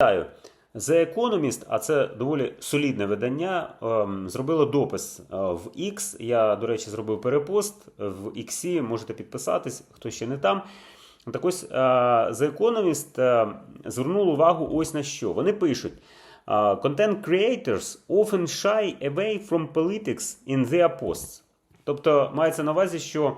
Вітаю. The Economist, а це доволі солідне видання, ем, зробило допис е, в X. Я, до речі, зробив перепост в X, можете підписатись, хто ще не там. Так ось е, The Economist е, звернув увагу ось на що. Вони пишуть: Content creators often shy away from politics in their posts. Тобто мається на увазі, що е,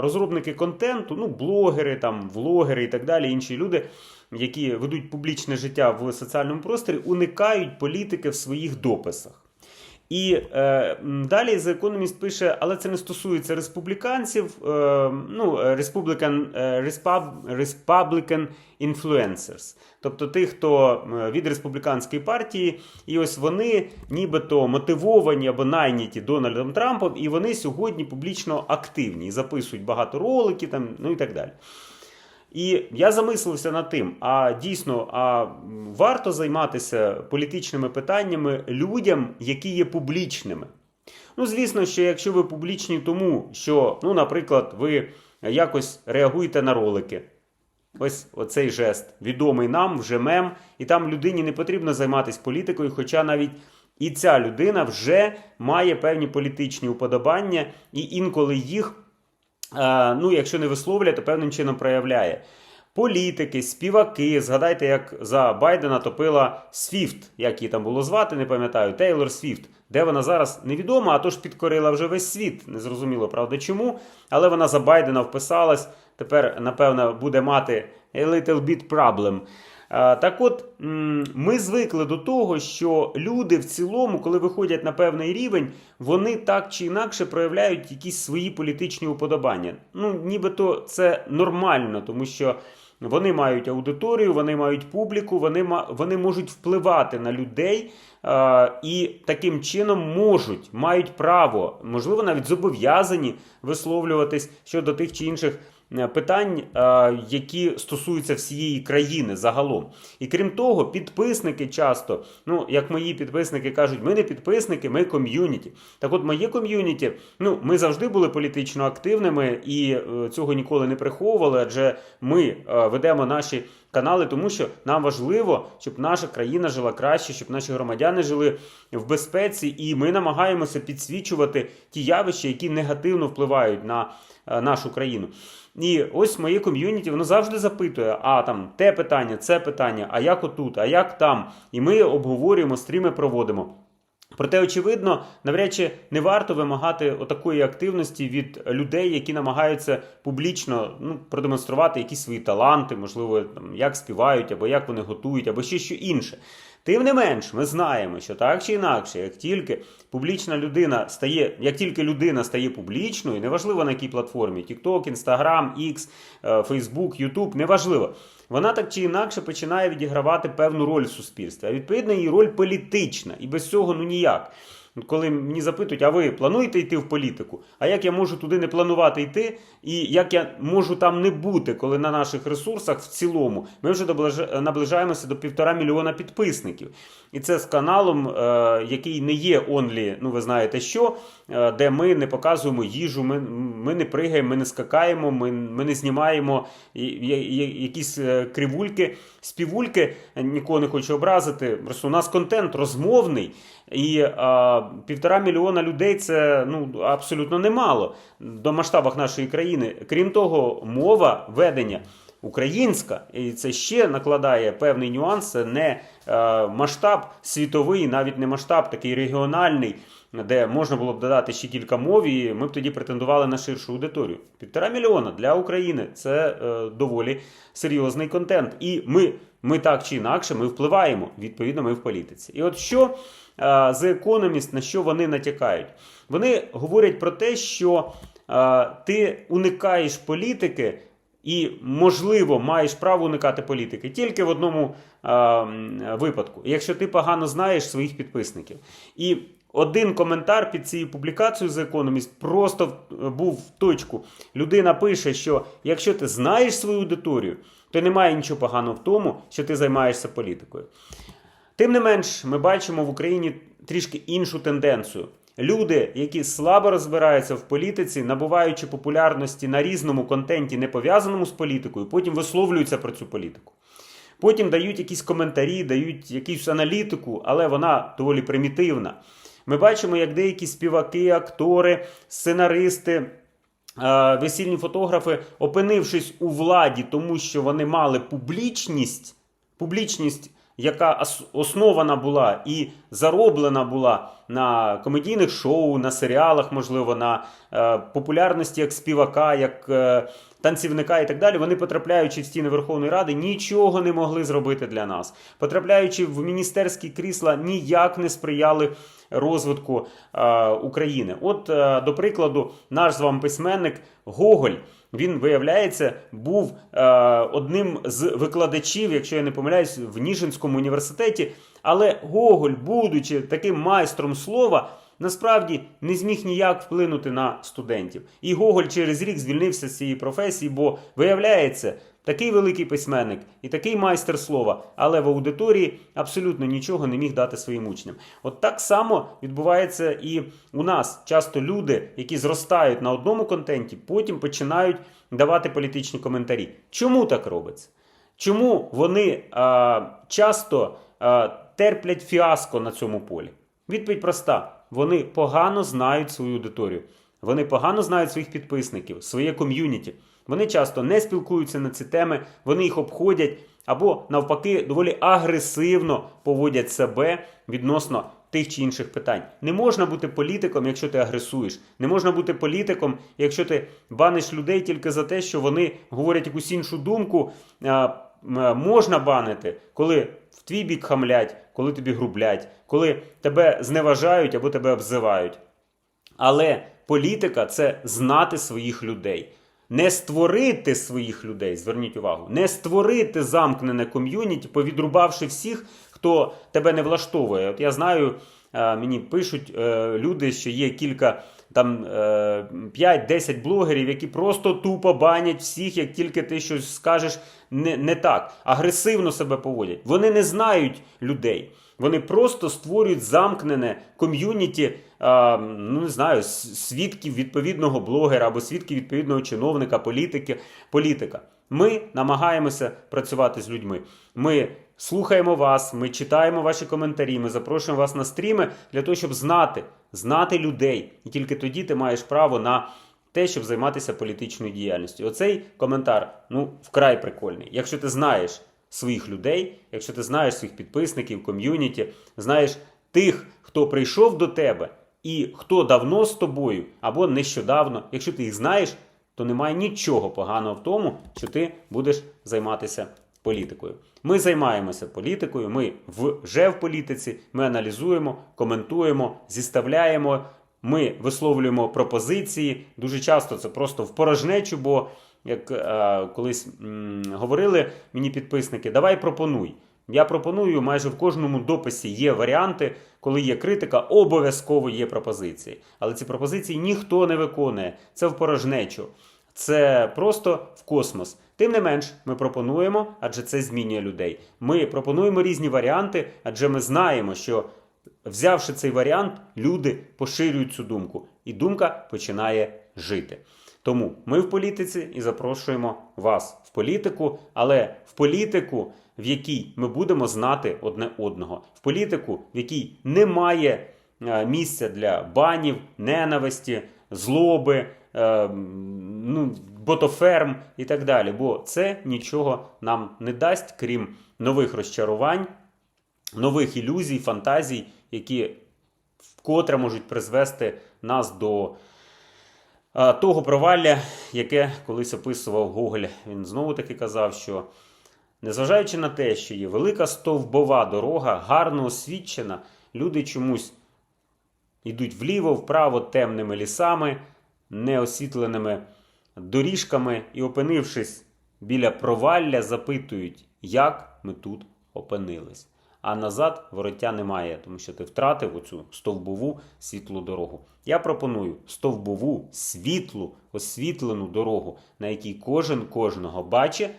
розробники контенту, ну, блогери, там, влогери і так далі, інші люди, які ведуть публічне життя в соціальному просторі, уникають політики в своїх дописах. І е, далі The Economist пише, але це не стосується республіканців, е, ну, е, Republican, е, influencers, тобто тих, хто від республіканської партії, і ось вони нібито мотивовані або найняті Дональдом Трампом, і вони сьогодні публічно активні записують багато роликів, там, ну і так далі. І я замислився над тим, а дійсно, а варто займатися політичними питаннями людям, які є публічними. Ну, звісно, що якщо ви публічні тому, що, ну, наприклад, ви якось реагуєте на ролики. Ось оцей жест, відомий нам, вже мем, і там людині не потрібно займатися політикою, хоча навіть і ця людина вже має певні політичні уподобання, і інколи їх ну, якщо не висловлює, то певним чином проявляє. Політики, співаки, згадайте, як за Байдена топила Свіфт, як її там було звати, не пам'ятаю, Тейлор Свіфт. Де вона зараз невідомо, а то ж підкорила вже весь світ. Незрозуміло, правда, чому. Але вона за Байдена вписалась. Тепер, напевно, буде мати a little bit problem. Так от, ми звикли до того, що люди в цілому, коли виходять на певний рівень, вони так чи інакше проявляють якісь свої політичні уподобання. Ну, нібито це нормально, тому що вони мають аудиторію, вони мають публіку, вони, вони можуть впливати на людей і таким чином можуть, мають право, можливо, навіть зобов'язані висловлюватись щодо тих чи інших питань, е, які стосуються всієї країни загалом. І крім того, підписники часто, ну як мої підписники кажуть, ми не підписники, ми ком'юніті. Так от моє ком'юніті, ну ми завжди були політично активними і е, цього ніколи не приховували, адже ми е, ведемо наші канали, тому що нам важливо, щоб наша країна жила краще, щоб наші громадяни жили в безпеці, і ми намагаємося підсвічувати ті явища, які негативно впливають на е, нашу країну. І ось моє ком'юніті, воно завжди запитує: а там те питання, це питання, а як отут, а як там. І ми обговорюємо, стріми проводимо. Проте, очевидно, навряд чи не варто вимагати отакої активності від людей, які намагаються публічно ну, продемонструвати якісь свої таланти, можливо, там, як співають, або як вони готують, або ще що інше. Тим не менш, ми знаємо, що так чи інакше, як тільки публічна людина стає, як тільки людина стає публічною, неважливо на якій платформі: TikTok, Instagram, X, е, Facebook, YouTube, неважливо. Вона так чи інакше починає відігравати певну роль в суспільстві. А відповідно її роль політична. І без цього ну ніяк. Коли мені запитують, а ви плануєте йти в політику? А як я можу туди не планувати йти? І як я можу там не бути, коли на наших ресурсах в цілому ми вже наближаємося до півтора мільйона підписників. І це з каналом, е, який не є онлі, ну ви знаєте що, е, де ми не показуємо їжу, ми, ми не пригаємо, ми не скакаємо, ми, ми не знімаємо якісь е, кривульки, співульки. Нікого не хочу образити. Просто у нас контент розмовний. І а, півтора мільйона людей це ну абсолютно немало до масштабах нашої країни. Крім того, мова ведення українська, і це ще накладає певний нюанс. Це не е, масштаб світовий, навіть не масштаб такий регіональний, де можна було б додати ще кілька мов, і ми б тоді претендували на ширшу аудиторію. Півтора мільйона для України це е, доволі серйозний контент. І ми, ми так чи інакше ми впливаємо. Відповідно, ми в політиці. І от що е, The Economist, на що вони натякають? Вони говорять про те, що е, ти уникаєш політики. І, можливо, маєш право уникати політики тільки в одному е, випадку, якщо ти погано знаєш своїх підписників. І один коментар під цією публікацією The Economist просто був в точку. Людина пише, що якщо ти знаєш свою аудиторію, то немає нічого поганого в тому, що ти займаєшся політикою. Тим не менш, ми бачимо в Україні трішки іншу тенденцію. Люди, які слабо розбираються в політиці, набуваючи популярності на різному контенті, не пов'язаному з політикою, потім висловлюються про цю політику. Потім дають якісь коментарі, дають якусь аналітику, але вона доволі примітивна. Ми бачимо, як деякі співаки, актори, сценаристи. Весільні фотографи, опинившись у владі, тому що вони мали публічність, публічність, яка основана була і зароблена була на комедійних шоу, на серіалах, можливо, на е, популярності як співака, як е, танцівника і так далі, вони, потрапляючи в стіни Верховної Ради, нічого не могли зробити для нас. Потрапляючи в міністерські крісла, ніяк не сприяли розвитку е, України. От, е, до прикладу, наш з вами письменник Гоголь. Він, виявляється, був е, одним з викладачів, якщо я не помиляюсь, в Ніжинському університеті. Але Гоголь, будучи таким майстром слова, насправді не зміг ніяк вплинути на студентів. І Гоголь через рік звільнився з цієї професії, бо виявляється, такий великий письменник і такий майстер слова, але в аудиторії абсолютно нічого не міг дати своїм учням. От так само відбувається і у нас. Часто люди, які зростають на одному контенті, потім починають давати політичні коментарі. Чому так робиться? Чому вони а, часто а, терплять фіаско на цьому полі? Відповідь проста: вони погано знають свою аудиторію, вони погано знають своїх підписників, своє ком'юніті. Вони часто не спілкуються на ці теми, вони їх обходять або навпаки доволі агресивно поводять себе відносно тих чи інших питань. Не можна бути політиком, якщо ти агресуєш. Не можна бути політиком, якщо ти баниш людей тільки за те, що вони говорять якусь іншу думку. Можна банити, коли в твій бік хамлять, коли тобі грублять, коли тебе зневажають або тебе обзивають. Але політика це знати своїх людей. Не створити своїх людей, зверніть увагу, не створити замкнене ком'юніті, повідрубавши всіх, хто тебе не влаштовує. От я знаю, мені пишуть е, люди, що є кілька там е, 5-10 блогерів, які просто тупо банять всіх, як тільки ти щось скажеш не, не так, агресивно себе поводять. Вони не знають людей. Вони просто створюють замкнене ком'юніті, ну не знаю, свідків відповідного блогера або свідків відповідного чиновника, політики, політика. Ми намагаємося працювати з людьми. Ми слухаємо вас, ми читаємо ваші коментарі, ми запрошуємо вас на стріми для того, щоб знати, знати людей. І тільки тоді ти маєш право на те, щоб займатися політичною діяльністю. Оцей коментар ну вкрай прикольний. Якщо ти знаєш своїх людей, якщо ти знаєш своїх підписників, ком'юніті, знаєш тих, хто прийшов до тебе і хто давно з тобою або нещодавно, якщо ти їх знаєш, то немає нічого поганого в тому, що ти будеш займатися політикою. Ми займаємося політикою, ми вже в політиці, ми аналізуємо, коментуємо, зіставляємо. Ми висловлюємо пропозиції. Дуже часто це просто в порожнечу, бо як е, колись м, говорили мені підписники, давай пропонуй. Я пропоную майже в кожному дописі є варіанти, коли є критика, обов'язково є пропозиції. Але ці пропозиції ніхто не виконує. Це в порожнечу. Це просто в космос. Тим не менш, ми пропонуємо, адже це змінює людей. Ми пропонуємо різні варіанти, адже ми знаємо, що взявши цей варіант, люди поширюють цю думку, і думка починає жити. Тому ми в політиці і запрошуємо вас в політику, але в політику, в якій ми будемо знати одне одного, в політику, в якій немає е, місця для банів, ненависті, злоби, ну, ботоферм і так далі. Бо це нічого нам не дасть, крім нових розчарувань, нових ілюзій, фантазій, які вкотре можуть призвести нас до того провалля, яке колись описував Гоголь. Він знову таки казав, що незважаючи на те, що є велика стовбова дорога, гарно освічена, люди чомусь йдуть вліво, вправо темними лісами, неосвітленими доріжками і, опинившись біля провалля, запитують, як ми тут опинились. А назад вороття немає, тому що ти втратив оцю стовбову світлу дорогу. Я пропоную стовбову, світлу, освітлену дорогу, на якій кожен кожного бачить,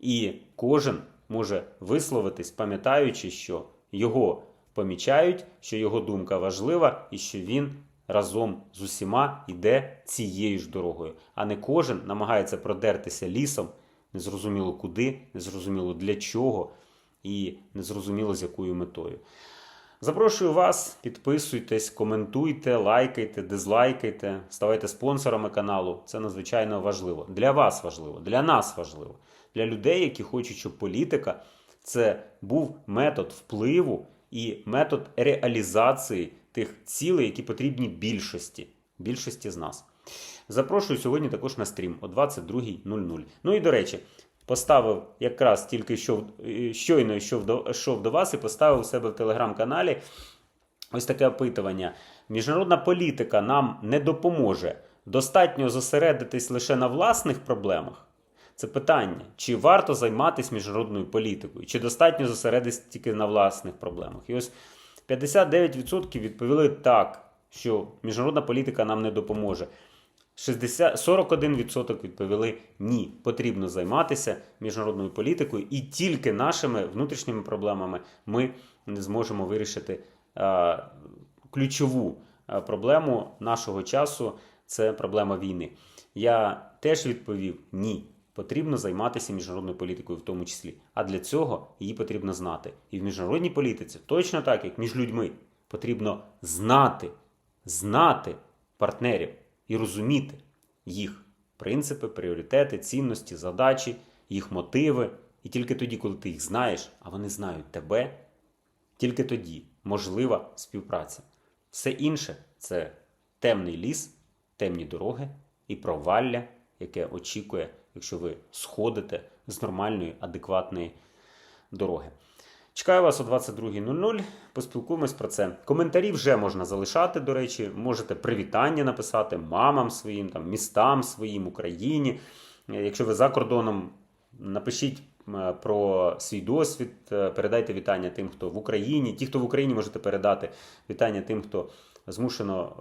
і кожен може висловитись, пам'ятаючи, що його помічають, що його думка важлива і що він разом з усіма йде цією ж дорогою. А не кожен намагається продертися лісом, незрозуміло куди, незрозуміло для чого і незрозуміло з якою метою. Запрошую вас, підписуйтесь, коментуйте, лайкайте, дизлайкайте, ставайте спонсорами каналу. Це надзвичайно важливо. Для вас важливо, для нас важливо, для людей, які хочуть, щоб політика це був метод впливу і метод реалізації тих цілей, які потрібні більшості, більшості з нас. Запрошую сьогодні також на стрім о 22.00. Ну і до речі, поставив якраз тільки що е, щойно йшов до, йшов до вас і поставив у себе в телеграм-каналі ось таке опитування. Міжнародна політика нам не допоможе. Достатньо зосередитись лише на власних проблемах. Це питання, чи варто займатися міжнародною політикою, чи достатньо зосередитись тільки на власних проблемах. І ось 59% відповіли так, що міжнародна політика нам не допоможе. 60, 41% відповіли ні, потрібно займатися міжнародною політикою, і тільки нашими внутрішніми проблемами ми не зможемо вирішити е, ключову е, проблему нашого часу це проблема війни. Я теж відповів ні. Потрібно займатися міжнародною політикою в тому числі. А для цього її потрібно знати. І в міжнародній політиці, точно так, як між людьми, потрібно знати, знати партнерів і розуміти їх принципи, пріоритети, цінності, задачі, їх мотиви. І тільки тоді, коли ти їх знаєш, а вони знають тебе, тільки тоді можлива співпраця. Все інше це темний ліс, темні дороги і провалля, яке очікує, якщо ви сходите з нормальної, адекватної дороги. Чекаю вас о 22.00. Поспілкуємось про це. Коментарі вже можна залишати. До речі, можете привітання написати мамам своїм, там, містам своїм, Україні. Е, Якщо ви за кордоном, напишіть е, про свій досвід, е, передайте вітання тим, хто в Україні. Ті, хто в Україні, можете передати вітання тим, хто змушено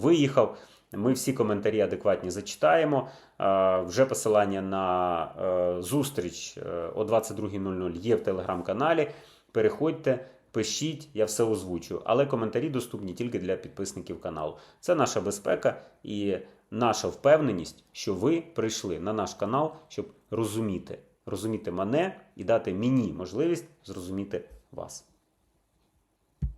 виїхав. Ми всі коментарі адекватні зачитаємо. Е, Вже посилання на е, зустріч е, о 22.00 є в телеграм-каналі. Переходьте, пишіть, я все озвучую. Але коментарі доступні тільки для підписників каналу. Це наша безпека і наша впевненість, що ви прийшли на наш канал, щоб розуміти, розуміти мене і дати мені можливість зрозуміти вас.